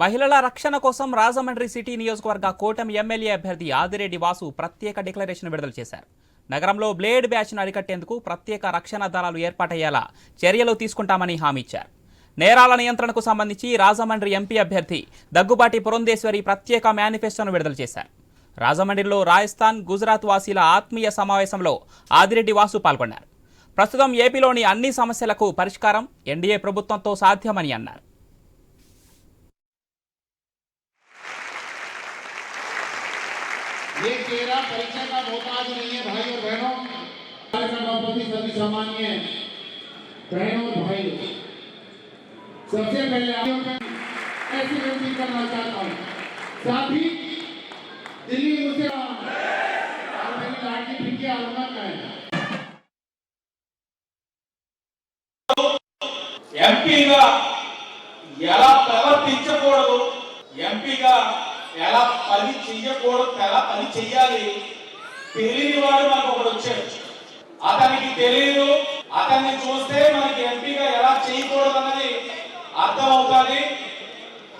మహిళల రక్షణ కోసం రాజమండ్రి సిటీ నియోజకవర్గ కూటమి ఎమ్మెల్యే అభ్యర్థి ఆదిరెడ్డి వాసు ప్రత్యేక డిక్లరేషన్ విడుదల చేశారు. నగరంలో బ్లేడ్ బ్యాచ్ను అరికట్టేందుకు ప్రత్యేక రక్షణ దళాలు ఏర్పాటయ్యేలా చర్యలు తీసుకుంటామని హామీ ఇచ్చారు. నేరాల నియంత్రణకు సంబంధించి రాజమండ్రి ఎంపీ అభ్యర్థి దగ్గుబాటి పురంధేశ్వరి ప్రత్యేక మేనిఫెస్టోను విడుదల చేశారు. రాజమండ్రిలో రాజస్థాన్ గుజరాత్ వాసీల ఆత్మీయ సమావేశంలో ఆదిరెడ్డి వాసు పాల్గొన్నారు. ప్రస్తుతం ఏపీలోని అన్ని సమస్యలకు పరిష్కారం ఎన్డీఏ ప్రభుత్వంతో సాధ్యమని అన్నారు. ये चेहरा परीक्षा का मोहताज नहीं है भाई और बहनों कार्यक्रम का प्रति सभी सामान्य बहनों और भाई सबसे पहले आप लोगों को ऐसी विनती करना चाहता हूँ साथ ही दिल्ली मुझसे और मेरी लाडली फिंकी आलमा का है ఎంపీగా ఎలా ప్రవర్తించకూడదు ఎంపీగా ఎలా పని చెయ్యకూడదు ఎలా పని చెయ్యాలి? తెలియని వాడు మనకు ఒకడు వచ్చాడు. అతనికి తెలియదు అతన్ని చూస్తే మనకి ఎంపీగా ఎలా చేయకూడదు అన్నది అర్థమవుతుంది.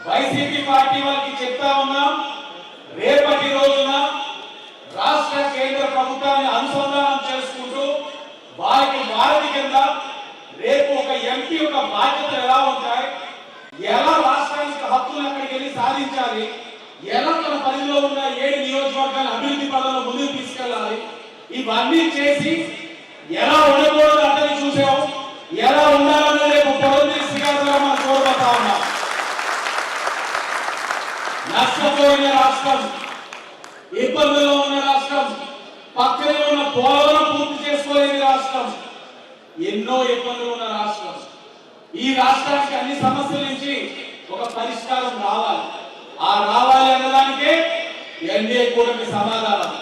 వైసీపీ పార్టీ వాళ్ళకి చెప్తా ఉన్నాం. రేపటి రోజున రాష్ట్ర కేంద్ర ప్రభుత్వాన్ని అనుసంధానం చేసుకుంటూ వారికి వారధి కింద రేపు ఒక ఎంపీ యొక్క బాధ్యతలు ఎలా ఉంటాయి? ఎలా రాష్ట్రానికి హక్కులు అక్కడికి వెళ్ళి సాధించాలి? ఎలా మన పరిధిలో ఉన్న ఏడు నియోజకవర్గాల అభివృద్ధి పనులను ముందుకు తీసుకెళ్ళాలి. ఇవన్నీ చేసి ఎలా ఉండకూడదు అతన్ని చూసాం ఎలా ఉండాలన్న రేపు పొరదీసి శ్రీకాకుళం మనం చూడబోతా ఉన్నాం. నష్టపోయిన రాష్ట్రం ఇబ్బందుల్లో ఉన్న రాష్ట్రం పక్కనే ఉన్న పోలవరం పూర్తి చేసుకోలేని రాష్ట్రం ఎన్నో ఇబ్బందులు ఉన్న రాష్ట్రం. ఈ రాష్ట్రానికి అన్ని సమస్యల నుంచి ఒక పరిష్కారం రావాలి. ఆ ఎన్డీఏ కూటమి సమాధానం.